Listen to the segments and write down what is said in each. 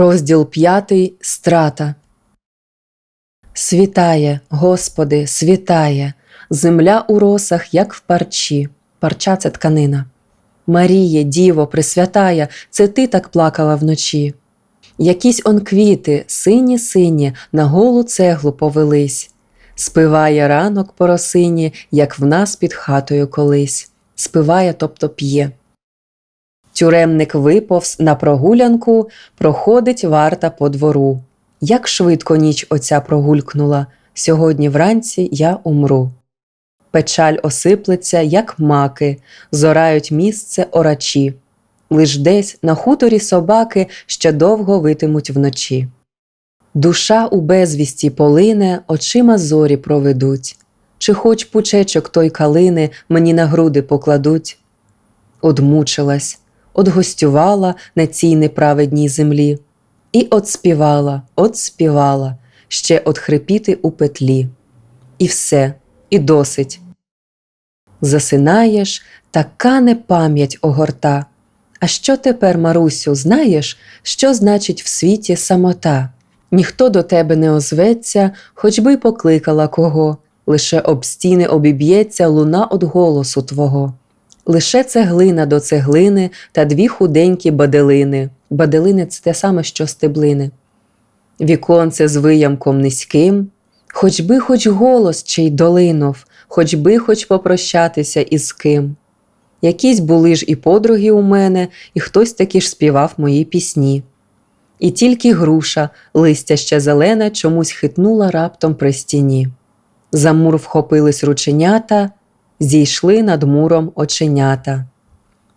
Розділ п'ятий Страта. Світає, Господи, світає, земля у росах, як в парчі. Парча це тканина. Маріє, Діво, Пресвятая, це ти так плакала вночі. Якісь он квіти, сині сині, на голу цеглу повелись. Спиває ранок по росині, як в нас під хатою колись. Спиває, тобто п'є. Тюремник виповз на прогулянку, проходить варта по двору. Як швидко ніч оця прогулькнула, сьогодні вранці я умру. Печаль осиплеться, як маки, зорають місце орачі. Лиш десь на хуторі собаки ще довго витимуть вночі. Душа у безвісті полине, очима зорі проведуть, чи хоч пучечок той калини мені на груди покладуть. Одмучилась, одгостювала на цій неправедній землі, і отспівала, отспівала, ще отхрипіти у петлі. І все, і досить. Засинаєш, така непам'ять огорта. А що тепер, Марусю, знаєш, що значить в світі самота? Ніхто до тебе не озветься, хоч би й покликала кого, лише об стіни обіб'ється луна од голосу твого. Лише цеглина до цеглини та дві худенькі баделини. Баделини це те саме, що стеблини. Віконце з виямком низьким, хоч би хоч голос чий долинув, хоч би хоч попрощатися із ким. Якісь були ж і подруги у мене, і хтось таки ж співав мої пісні. І тільки груша, листя ще зелене, чомусь хитнула раптом при стіні. За мур вхопились рученята, зійшли над муром оченята.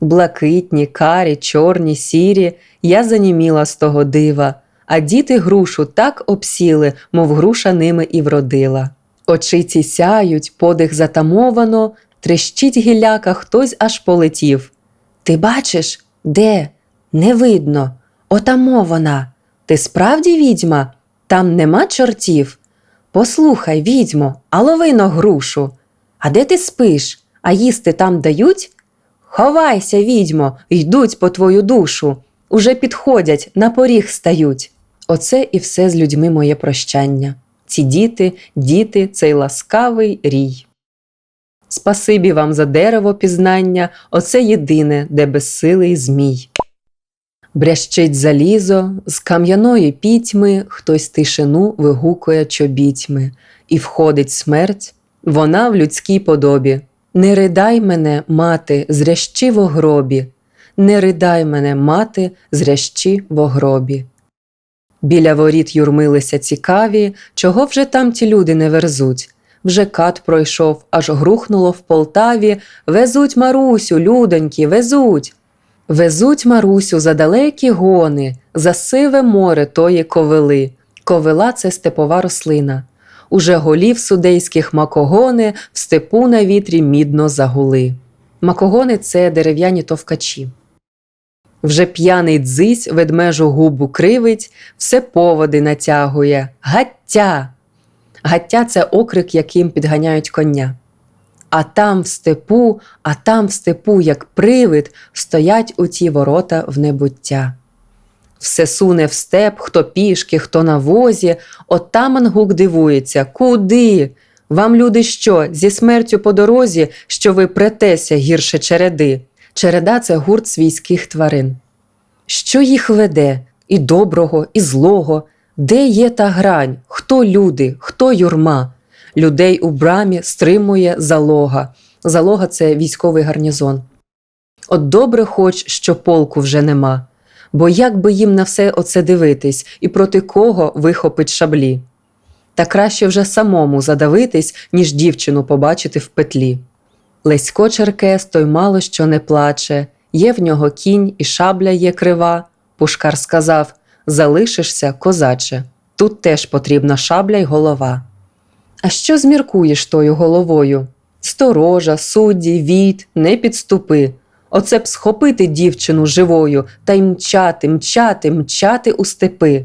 Блакитні, карі, чорні, сірі, я заніміла з того дива, а діти грушу так обсіли, мов груша ними і вродила. Очиці сяють, подих затамовано, трещить гілляка, хтось аж полетів. Ти бачиш, де? Не видно. Отамо вона. Ти справді відьма? Там нема чортів? Послухай, відьмо, а ловино грушу. А де ти спиш? А їсти там дають? Ховайся, відьмо, йдуть по твою душу. Уже підходять, на поріг стають. Оце і все з людьми моє прощання. Ці діти, діти, цей ласкавий рій. Спасибі вам за дерево пізнання, оце єдине, де безсилий змій. Брящить залізо, з кам'яної пітьми хтось тишину вигукує чобітьми, і входить смерть, вона в людській подобі. Не ридай мене, мати, зрящи в гробі, не ридай мене, мати, зрящи в гробі. Біля воріт юрмилися цікаві, чого вже там ті люди не верзуть. Вже кат пройшов, аж грухнуло в Полтаві. Везуть Марусю, людоньки, везуть. Везуть Марусю за далекі гони, за сиве море тої ковили. Ковила це степова рослина. Уже голів судейських макогони в степу на вітрі мідно загули. Макогони це дерев'яні товкачі. Вже п'яний дзись ведмежу губу кривить, все поводи натягує. Гаття! Гаття це окрик, яким підганяють коня. А там в степу, а там в степу, як привид, стоять у ті ворота в небуття. Все суне в степ, хто пішки, хто на возі, отаман гук дивується Куди? Вам, люди, що, зі смертю по дорозі, що ви претеся гірше череди? Череда це гурт свійських тварин. Що їх веде і доброго, і злого? Де є та грань? Хто люди, хто юрма? Людей у брамі стримує залога. Залога це військовий гарнізон. От добре хоч, що полку вже нема, бо як би їм на все оце дивитись і проти кого вихопить шаблі? Та краще вже самому задавитись, ніж дівчину побачити в петлі. Лесько Черкес той мало що не плаче, є в нього кінь і шабля є крива. Пушкар сказав залишишся, козаче, тут теж потрібна шабля й голова. А що зміркуєш тою головою? Сторожа, судді, війт, не підступи. Оце б схопити дівчину живою та й мчати, мчати, мчати у степи.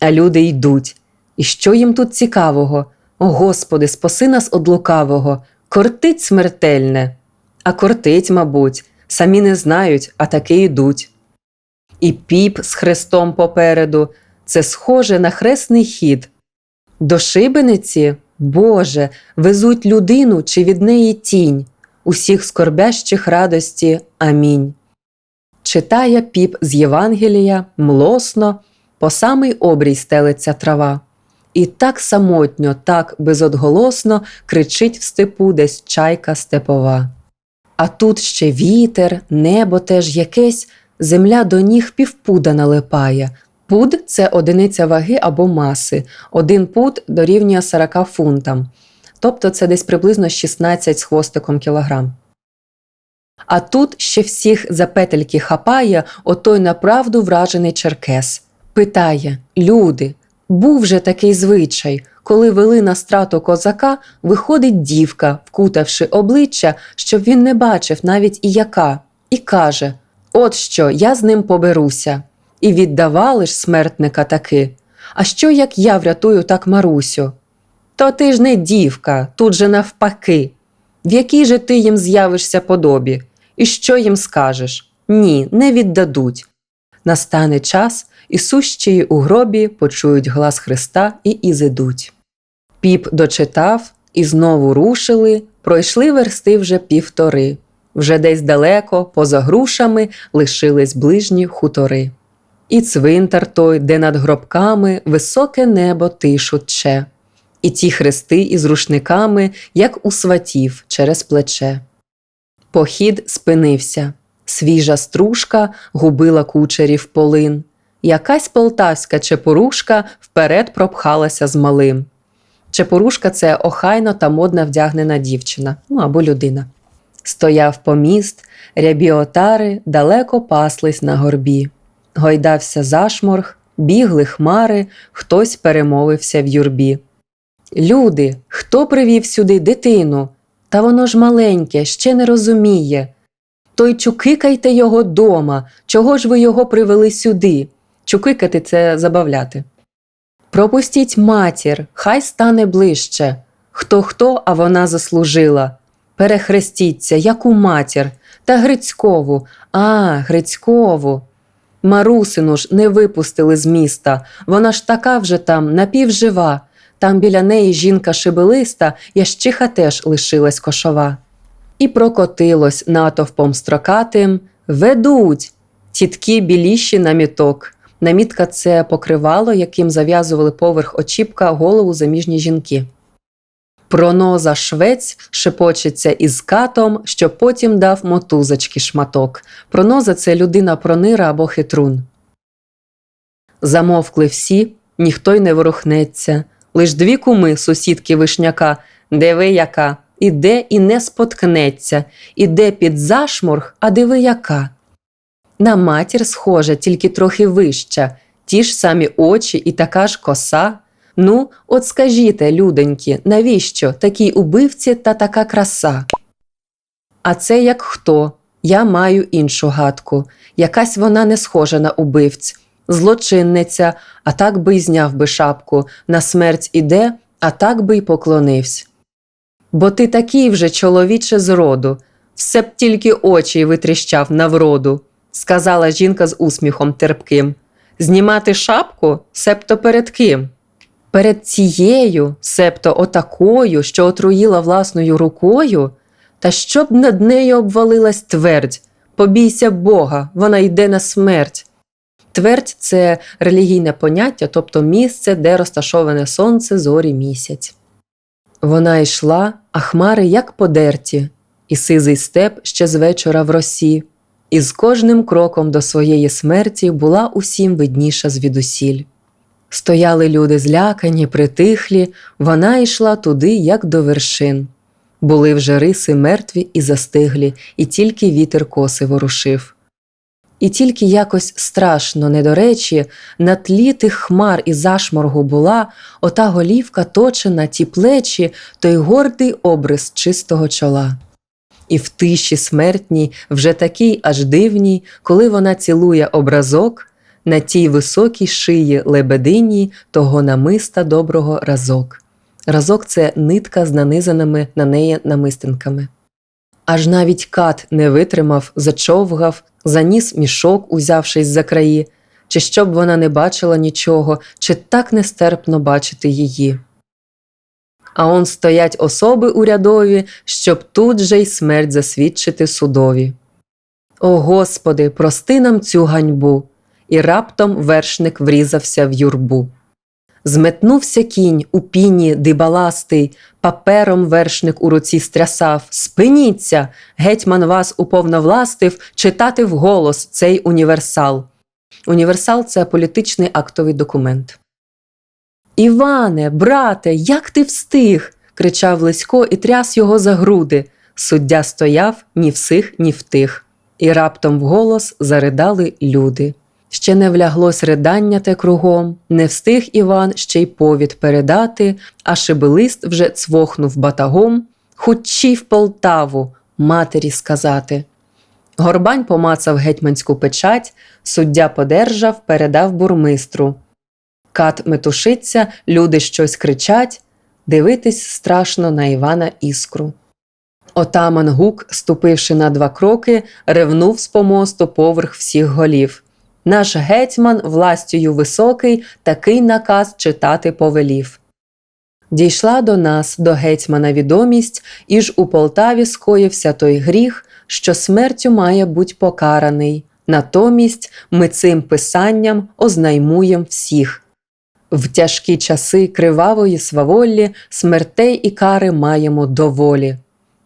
А люди йдуть. І що їм тут цікавого? О Господи, спаси нас од лукавого, кортить смертельне. А кортить, мабуть, самі не знають, а таки йдуть. і піп з хрестом попереду. Це схоже на хресний хід. До шибениці, Боже, везуть людину чи від неї тінь, усіх скорбящих радості. Амінь. Читає піп з Євангелія млосно, по самий обрій стелиться трава. І так самотньо, так безодголосно кричить в степу десь чайка степова. А тут ще вітер, небо теж якесь, земля до ніг півпуда налипає. Пуд це одиниця ваги або маси. Один пуд дорівнює 40 фунтам, тобто це десь приблизно 16 з хвостиком кілограм. А тут ще всіх за петельки хапає отой направду вражений черкес. Питає Люди, був же такий звичай, коли вели на страту козака, виходить дівка, вкутавши обличчя, щоб він не бачив навіть і яка, і каже: От що, я з ним поберуся. І віддавали ж смертника таки. А що як я врятую так Марусю? То ти ж не дівка, тут же навпаки. В якій же ти їм з'явишся подобі? І що їм скажеш? Ні, не віддадуть. Настане час, і сущії у гробі почують глас Христа і ізидуть. Піп дочитав, і знову рушили, пройшли версти вже півтори. Вже десь далеко, поза грушами, лишились ближні хутори. І цвинтар той, де над гробками високе небо тишу тче, і ті хрести із рушниками, як у сватів через плече. Похід спинився. Свіжа стружка губила кучерів полин. Якась полтавська чепурушка вперед пропхалася з малим. Чепурушка це охайно та модно вдягнена дівчина, ну або людина. Стояв поміст, рябі отари далеко паслись на горбі. Гойдався зашморг, бігли хмари, хтось перемовився в юрбі. Люди, хто привів сюди дитину? Та воно ж маленьке, ще не розуміє. То й чукикайте його дома, чого ж ви його привели сюди? Чукикати це забавляти. Пропустіть матір, хай стане ближче. Хто хто, а вона заслужила. Перехрестіться, яку матір, та Грицькову, а, Грицькову. Марусину ж не випустили з міста, вона ж така вже там напівжива. Там біля неї жінка шибелиста, ящиха теж лишилась кошова. І прокотилось натовпом строкатим Ведуть! Тітки біліші на міток. Намітка це покривало, яким зав'язували поверх очіпка голову заміжні жінки. Проноза швець шепочеться із катом, що потім дав мотузочки шматок. Проноза це людина пронира або хитрун. Замовкли всі, ніхто й не ворухнеться. Лиш дві куми сусідки вишняка, диви яка, іде і не споткнеться, іде під зашморг, а диви яка. На матір схожа, тільки трохи вища, ті ж самі очі і така ж коса. Ну, от скажіте, людоньки, навіщо такій убивці та така краса? А це як хто? Я маю іншу гадку. Якась вона не схожа на убивць, злочинниця, а так би й зняв би шапку, на смерть іде, а так би й поклонився. Бо ти такий вже чоловіче з роду, все б тільки очі витріщав на вроду, сказала жінка з усміхом терпким. Знімати шапку, себто перед ким? Перед цією, себто отакою, що отруїла власною рукою, та щоб над нею обвалилась твердь. Побійся Бога, вона йде на смерть. Твердь це релігійне поняття, тобто місце, де розташоване сонце, зорі місяць. Вона йшла, а хмари як подерті, і сизий степ ще з вечора в росі, і з кожним кроком до своєї смерті була усім видніша звідусіль. Стояли люди злякані, притихлі, вона йшла туди, як до вершин. Були вже риси мертві і застиглі, і тільки вітер коси ворушив. І тільки якось страшно, недоречі, на тлі тих хмар і зашморгу була ота голівка точена, ті плечі, той гордий обрис чистого чола. І в тиші смертній, вже такій аж дивній, коли вона цілує образок, на тій високій шиї лебедині того намиста доброго разок. Разок це нитка з нанизаними на неї намистинками. Аж навіть кат не витримав, зачовгав, заніс мішок, узявшись за краї, чи щоб вона не бачила нічого, чи так нестерпно бачити її. А он стоять особи урядові, щоб тут же й смерть засвідчити судові. О Господи, прости нам цю ганьбу. І раптом вершник врізався в юрбу. Зметнувся кінь у піні дибаластий, папером вершник у руці стрясав. Спиніться! Гетьман вас уповновластив читати вголос цей універсал. Універсал це політичний актовий документ. Іване, брате, як ти встиг? кричав Лисько і тряс його за груди. Суддя стояв ні всіх, ні втих. І раптом вголос заридали люди. Ще не вляглось ридання те кругом, не встиг Іван ще й повід передати, а шибелист вже цвохнув батагом, хучі в Полтаву, матері сказати. Горбань помацав гетьманську печать, суддя подержав, передав бурмистру. Кат метушиться, люди щось кричать, дивитись страшно на Івана іскру. Отаман гук, ступивши на два кроки, ревнув з помосту поверх всіх голів. Наш гетьман, властю високий, такий наказ читати повелів. Дійшла до нас, до гетьмана відомість, і ж у Полтаві скоївся той гріх, що смертю має буть покараний. Натомість ми цим писанням ознаймуєм всіх. В тяжкі часи кривавої сваволі смертей і кари маємо доволі.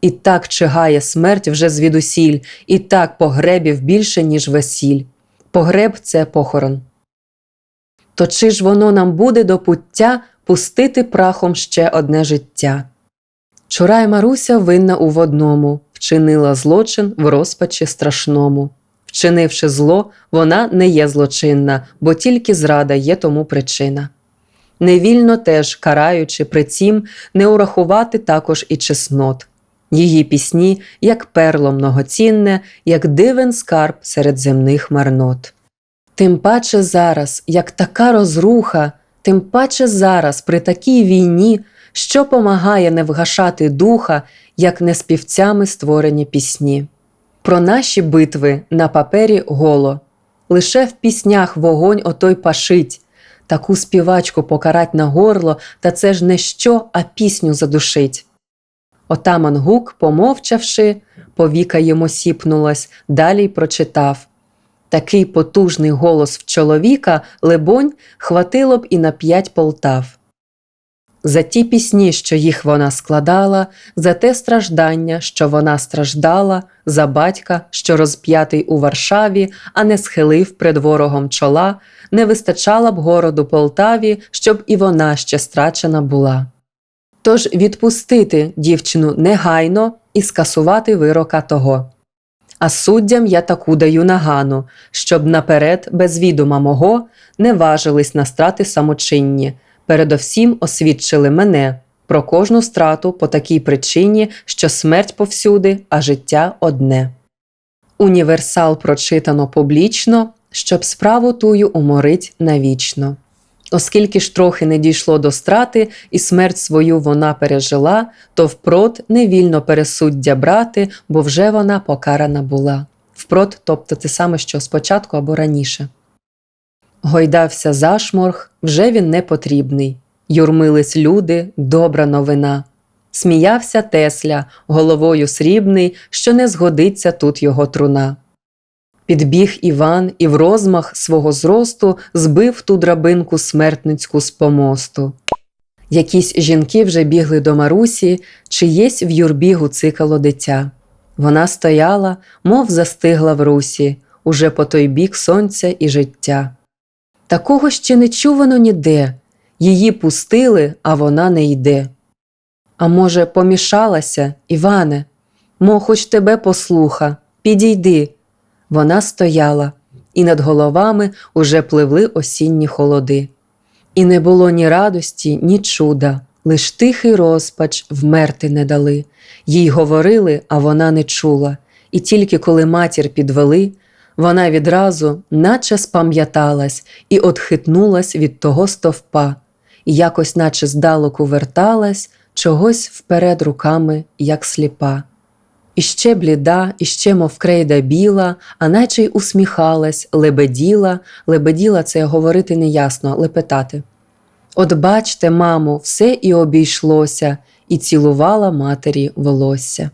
І так чигає смерть вже звідусіль, і так погребів більше, ніж весіль. Погреб це похорон. То чи ж воно нам буде до пуття пустити прахом ще одне життя? Чурай Маруся винна у водному, вчинила злочин в розпачі страшному. Вчинивши зло, вона не є злочинна, бо тільки зрада є тому причина. Невільно теж, караючи при цім, не урахувати також і чеснот. Її пісні, як перло многоцінне, як дивен скарб серед земних марнот. Тим паче зараз, як така розруха, тим паче зараз, при такій війні, що помагає не вгашати духа, як не співцями створені пісні. Про наші битви на папері голо, лише в піснях вогонь отой пашить, таку співачку покарать на горло, та це ж не що, а пісню задушить. Отаман гук, помовчавши, повіка йому сіпнулась, далі й прочитав. Такий потужний голос в чоловіка, лебонь, хватило б і на п'ять полтав. За ті пісні, що їх вона складала, за те страждання, що вона страждала, за батька, що розп'ятий у Варшаві, а не схилив пред ворогом чола, не вистачала б городу Полтаві, щоб і вона ще страчена була. Тож відпустити дівчину негайно і скасувати вирока того. А суддям я таку даю нагану, щоб наперед, без відома мого, не важились на страти самочинні, передовсім освідчили мене про кожну страту по такій причині, що смерть повсюди, а життя одне. Універсал прочитано публічно, щоб справу тую уморить навічно. Оскільки ж трохи не дійшло до страти, і смерть свою вона пережила, то впрот невільно пересуддя брати, бо вже вона покарана була. Впрот, тобто те саме, що спочатку або раніше. Гойдався зашморг, вже він не потрібний. Юрмились люди, добра новина. Сміявся Тесля, головою срібний, що не згодиться тут його труна. Підбіг Іван і в розмах свого зросту збив ту драбинку смертницьку з помосту. Якісь жінки вже бігли до Марусі, чиєсь в юрбі гуцикало дитя. Вона стояла, мов застигла в русі, уже по той бік сонця і життя. Такого ще не чувано ніде. Її пустили, а вона не йде. А може, помішалася, Іване? Мо, хоч тебе послуха, підійди. Вона стояла, і над головами уже пливли осінні холоди. І не було ні радості, ні чуда, лиш тихий розпач вмерти не дали. Їй говорили, а вона не чула, і тільки коли матір підвели, вона відразу, наче спам'яталась, і отхитнулась від того стовпа, і якось, наче здалеку верталась, чогось вперед руками, як сліпа. Іще бліда, іще мов крейда біла, а наче й усміхалась, лебеділа, лебеділа це говорити неясно, лепетати. От бачте, мамо, все і обійшлося, і цілувала матері волосся.